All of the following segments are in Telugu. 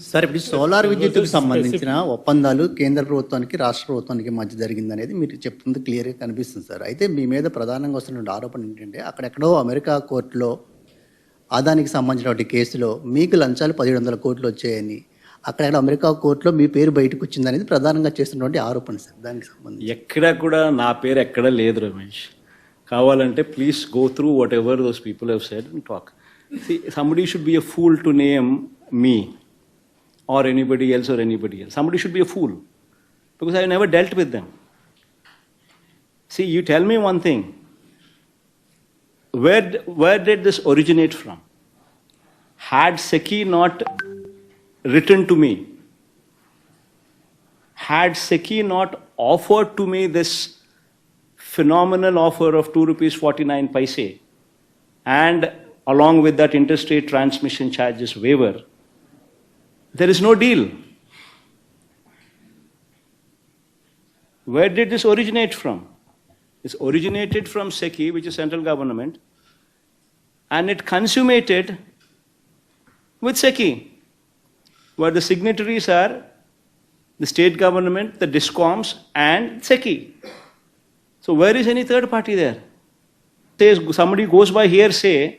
సార్ ఇప్పుడు సోలార్ విద్యుత్తుకు సంబంధించిన ఒప్పందాలు కేంద్ర ప్రభుత్వానికి రాష్ట్ర ప్రభుత్వానికి మధ్య జరిగింది అనేది మీరు చెప్తుంది క్లియర్గా కనిపిస్తుంది సార్. అయితే మీ మీద ప్రధానంగా వస్తున్న ఆరోపణ ఏంటంటే అక్కడెక్కడో అమెరికా కోర్టులో ఆదానికి సంబంధించిన కేసులో మీకు లంచాలు పదిహేడు వందల కోట్లు వచ్చాయని అక్కడ అమెరికా కోర్టులో మీ పేరు బయటకు వచ్చింది అనేది ప్రధానంగా చేస్తున్నటువంటి ఆరోపణ సార్ దానికి సంబంధించి. ఎక్కడ కూడా నా పేరు ఎక్కడ లేదు రమేష్. కావాలంటే please go through whatever those people have said and talk somebody should be a fool to name me or anybody else or anybody else. Somebody should be a fool because I never dealt with them. See, you tell me one thing. Where, where did this originate from? Had Seki not written to me, had Seki not offered to me this phenomenal offer of 2 rupees 49 paise and along with that interstate transmission charges waiver, there is no deal. Where did this originate from? This originated from SECI, which is central government, and it consummated with SECI, where the signatories are the state government, the DISCOMs, and SECI. So, where is any third party there? Somebody goes by hearsay,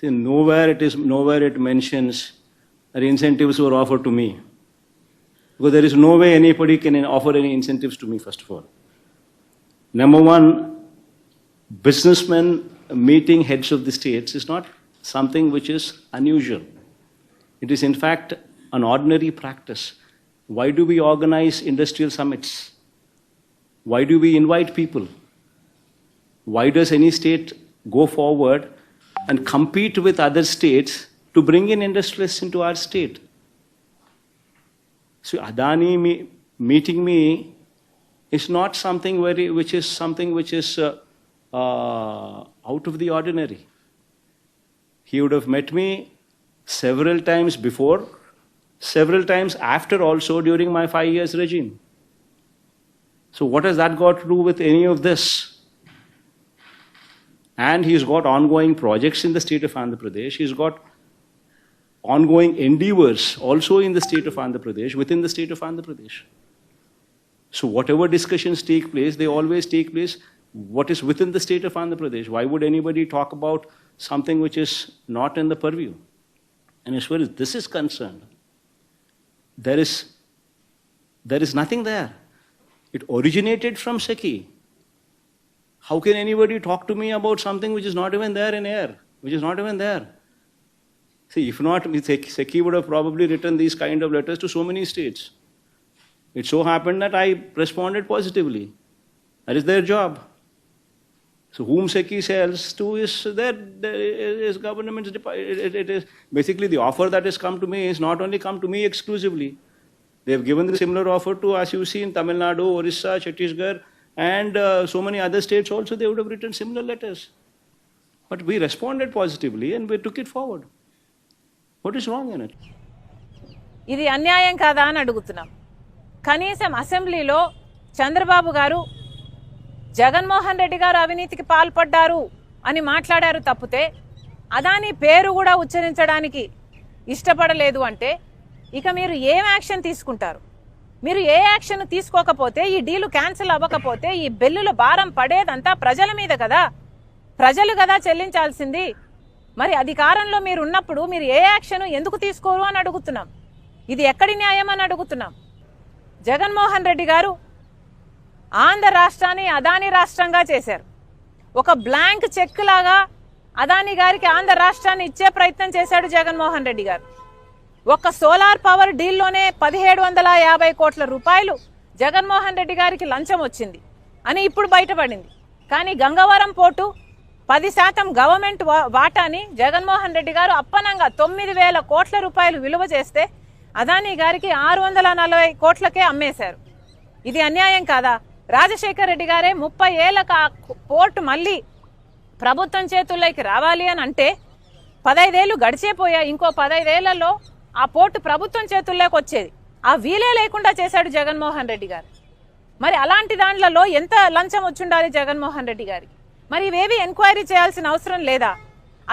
See, nowhere it is, nowhere it mentions that incentives were offered to me. Because there is no way anybody can offer any incentives to me, first of all. Number one, businessmen meeting heads of the states is not something which is unusual. It is, in fact, an ordinary practice. Why do we organize industrial summits? Why do we invite people? Why does any state go forward and compete with other states to bring in industrialists into our state? So Adani me, meeting me is not something very, which is something which is uh, uh, out of the ordinary. He would have met me several times before, several times after also during my five years regime. So what has that got to do with any of this? And he's got ongoing projects in the state of Andhra Pradesh. He's got ongoing endeavors also in the state of Andhra Pradesh, within the state of Andhra Pradesh. So, whatever discussions take place, they always take place what is within the state of Andhra Pradesh. Why would anybody talk about something which is not in the purview? And as far as this is concerned, there is, there is nothing there. It originated from Seki. How can anybody talk to me about something which is not even there in air, which is not even there? See, if not, Seki would have probably written these kind of letters to so many states. It so happened that I responded positively. That is their job. So whom Seki sells to is their, their is government's it, it is basically the offer that has come to me is not only come to me exclusively. They have given the similar offer to, as you see, in Tamil Nadu, Orissa, Chhattisgarh, and uh, so many other states also. They would have written similar letters. But we responded positively and we took it forward. What is wrong in it? ఇది అన్యాయం కాదా అని అడుగుతున్నాం కనీసం అసెంబ్లీలో చంద్రబాబు గారు జగన్మోహన్ రెడ్డి గారు అవినీతికి పాల్పడ్డారు అని మాట్లాడారు తప్పితే అదాని పేరు కూడా ఉచ్చరించడానికి ఇష్టపడలేదు అంటే ఇక మీరు ఏం యాక్షన్ తీసుకుంటారు మీరు ఏ యాక్షన్ తీసుకోకపోతే ఈ డీలు క్యాన్సిల్ అవ్వకపోతే ఈ బిల్లుల భారం పడేదంతా ప్రజల మీద కదా? ప్రజలు కదా చెల్లించాల్సింది? మరి అధికారంలో మీరు ఉన్నప్పుడు మీరు ఏ యాక్షన్ ఎందుకు తీసుకోరు అని అడుగుతున్నాం. ఇది ఎక్కడి న్యాయం అని అడుగుతున్నాం. జగన్మోహన్ రెడ్డి గారు ఆంధ్ర రాష్ట్రాన్ని అదాని రాష్ట్రంగా చేశారు. ఒక బ్లాంక్ చెక్ లాగా అదాని గారికి ఆంధ్ర రాష్ట్రాన్ని ఇచ్చే ప్రయత్నం చేశాడు జగన్మోహన్ రెడ్డి గారు. ఒక సోలార్ పవర్ డీల్లోనే పదిహేడు వందల యాభై కోట్ల రూపాయలు జగన్మోహన్ రెడ్డి గారికి లంచం వచ్చింది అని ఇప్పుడు బయటపడింది. కానీ గంగవరం పోర్టు పది శాతం గవర్నమెంట్ వా- వాటాని జగన్మోహన్ రెడ్డి గారు అప్పనంగా తొమ్మిది వేల కోట్ల రూపాయలు విలువ చేస్తే అదానీ గారికి ఆరు వందల నలభై కోట్లకే అమ్మేశారు. ఇది అన్యాయం కాదా? రాజశేఖర రెడ్డి గారే ముప్పై ఏళ్ళకు ఆ పోర్టు మళ్ళీ ప్రభుత్వం చేతుల్లోకి రావాలి అని అంటే పదైదేళ్ళు గడిచేపోయా ఇంకో పదైదేళ్ళలో ఆ పోర్టు ప్రభుత్వం చేతుల్లోకి వచ్చేది. ఆ వీలే లేకుండా చేశాడు జగన్మోహన్ రెడ్డి గారు. మరి అలాంటి దాంట్లలో ఎంత లంచం వచ్చుండాలి జగన్మోహన్ రెడ్డి గారికి? మరి ఇవేవి ఎంక్వైరీ చేయాల్సిన అవసరం లేదా?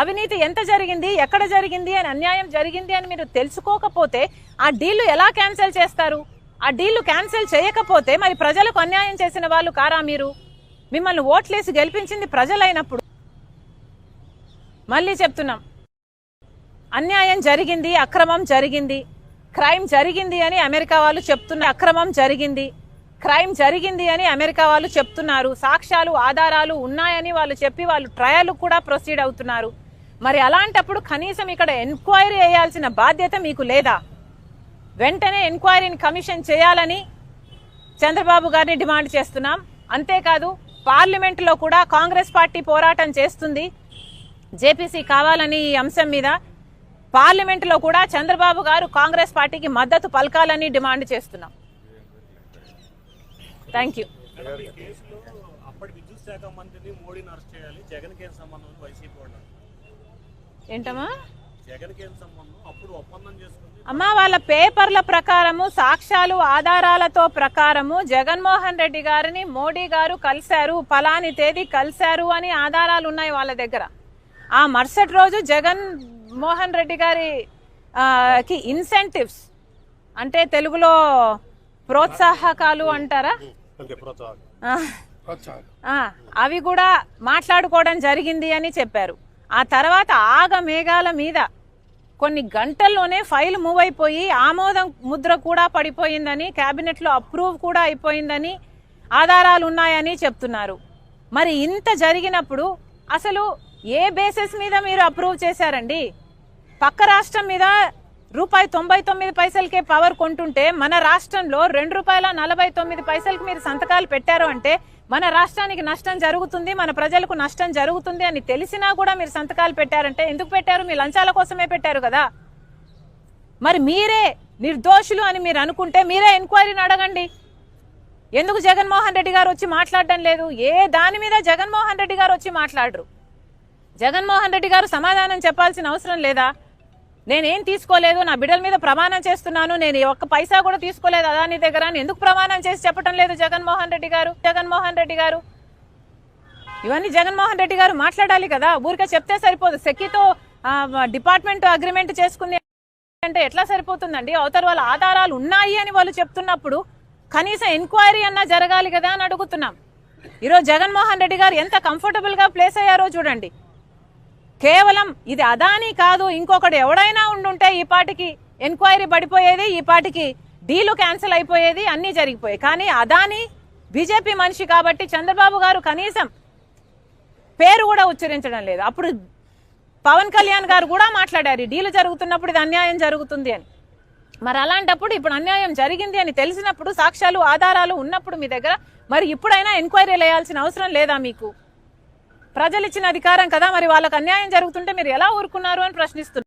అవినీతి ఎంత జరిగింది ఎక్కడ జరిగింది అని అన్యాయం జరిగింది అని మీరు తెలుసుకోకపోతే ఆ డీళ్ళు ఎలా క్యాన్సిల్ చేస్తారు? ఆ డీళ్ళు క్యాన్సిల్ చేయకపోతే మరి ప్రజలకు అన్యాయం చేసిన వాళ్ళు కారా మీరు? మిమ్మల్ని ఓట్లేసి గెలిపించింది ప్రజలైనప్పుడు. మళ్ళీ చెప్తున్నాం. అన్యాయం జరిగింది అక్రమం జరిగింది. క్రైమ్ జరిగింది అని అమెరికా వాళ్ళు చెప్తున్న అక్రమం జరిగింది. క్రైమ్ జరిగింది అని అమెరికా వాళ్ళు చెప్తున్నారు. సాక్ష్యాలు ఆధారాలు ఉన్నాయని వాళ్ళు చెప్పి వాళ్ళు ట్రయల్ కూడా ప్రొసీడ్ అవుతున్నారు. మరి అలాంటప్పుడు కనీసం ఇక్కడ ఎంక్వైరీ వేయాల్సిన బాధ్యత మీకు లేదా? వెంటనే ఎంక్వైరీని కమిషన్ చేయాలని చంద్రబాబు గారిని డిమాండ్ చేస్తున్నాం. అంతేకాదు పార్లమెంట్లో కూడా కాంగ్రెస్ పార్టీ పోరాటం చేస్తుంది. జేపీసీ కావాలని ఈ అంశం మీద పార్లమెంట్లో కూడా చంద్రబాబు గారు కాంగ్రెస్ పార్టీకి మద్దతు పలకాలని డిమాండ్ చేస్తున్నాం. థ్యాంక్ యూ ఏంటమ్మా? అమ్మా వాళ్ళ పేపర్ల ప్రకారము సాక్ష్యాలు ఆధారాలతో ప్రకారము జగన్మోహన్ రెడ్డి గారిని మోడీ గారు కలిశారు ఫలాని తేదీ కలిశారు అని ఆధారాలు ఉన్నాయి వాళ్ళ దగ్గర. ఆ మరుసటి రోజు జగన్ మోహన్ రెడ్డి గారి ఆ, కి ఇన్సెంటివ్స్ అంటే తెలుగులో ప్రోత్సాహకాలు అంటారా? అవి కూడా మాట్లాడుకోవడం జరిగింది అని చెప్పారు. ఆ తర్వాత ఆగ మేఘాల మీద కొన్ని గంటల్లోనే ఫైల్ మూవ్ అయిపోయి ఆమోదం ముద్ర కూడా పడిపోయిందని కేబినెట్లో అప్రూవ్ కూడా అయిపోయిందని ఆధారాలు ఉన్నాయని చెప్తున్నారు. మరి ఇంత జరిగినప్పుడు అసలు ఏ బేసిస్ మీద మీరు అప్రూవ్ చేశారండి? పక్క రాష్ట్రం మీద రూపాయి తొంభై తొమ్మిది పైసలకే పవర్ కొంటుంటే మన రాష్ట్రంలో రెండు రూపాయల నలభై తొమ్మిది పైసలకి మీరు సంతకాలు పెట్టారు అంటే మన రాష్ట్రానికి నష్టం జరుగుతుంది మన ప్రజలకు నష్టం జరుగుతుంది అని తెలిసినా కూడా మీరు సంతకాలు పెట్టారంటే ఎందుకు పెట్టారు? మీ లంచాల కోసమే పెట్టారు కదా. మరి మీరే నిర్దోషులు అని మీరు అనుకుంటే మీరే ఎంక్వైరీని అడగండి. ఎందుకు జగన్మోహన్ రెడ్డి గారు వచ్చి మాట్లాడడం లేదు? ఏ దాని మీద జగన్మోహన్ రెడ్డి గారు వచ్చి మాట్లాడరు? జగన్మోహన్ రెడ్డి గారు సమాధానం చెప్పాల్సిన అవసరం లేదా? నేనేం తీసుకోలేదు నా బిడ్డల మీద ప్రమాణం చేస్తున్నాను నేను ఒక్క పైసా కూడా తీసుకోలేదు అదాని దగ్గర ఎందుకు ప్రమాణం చేసి చెప్పడం లేదు జగన్మోహన్ రెడ్డి గారు? జగన్మోహన్ రెడ్డి గారు? ఇవన్నీ జగన్మోహన్ రెడ్డి గారు మాట్లాడాలి కదా ఊరికే చెప్తే సరిపోదు. సెక్కితో డిపార్ట్మెంట్ అగ్రిమెంట్ చేసుకుంది అంటే ఎట్లా సరిపోతుందండి? అవతల వాళ్ళ ఆధారాలు ఉన్నాయి అని వాళ్ళు చెప్తున్నప్పుడు కనీసం ఎంక్వైరీ అన్నా జరగాలి కదా అని అడుగుతున్నాం. ఈరోజు జగన్మోహన్ రెడ్డి గారు ఎంత కంఫర్టబుల్గా ప్లేస్ అయ్యారో చూడండి. కేవలం ఇది అదాని కాదు ఇంకొకటి ఎవడైనా ఉండుంటే ఈ పాటికి ఎంక్వైరీ పడిపోయేది ఈ పాటికి డీలు క్యాన్సిల్ అయిపోయేది అన్నీ జరిగిపోయాయి. కానీ అదాని బీజేపీ మనిషి కాబట్టి చంద్రబాబు గారు కనీసం పేరు కూడా ఉచ్చరించడం లేదు. అప్పుడు పవన్ కళ్యాణ్ గారు కూడా మాట్లాడారు డీలు జరుగుతున్నప్పుడు ఇది అన్యాయం జరుగుతుంది అని. మరి అలాంటప్పుడు ఇప్పుడు అన్యాయం జరిగింది అని తెలిసినప్పుడు సాక్ష్యాలు ఆధారాలు ఉన్నప్పుడు మీ దగ్గర మరి ఇప్పుడైనా ఎంక్వైరీలు వేయాల్సిన అవసరం లేదా మీకు? ప్రజలు ఇచ్చిన అధికారం కదా మరి వాళ్ళకి అన్యాయం జరుగుతుంటే మీరు ఎలా ఊరుకున్నారు అని ప్రశ్నిస్తున్నారు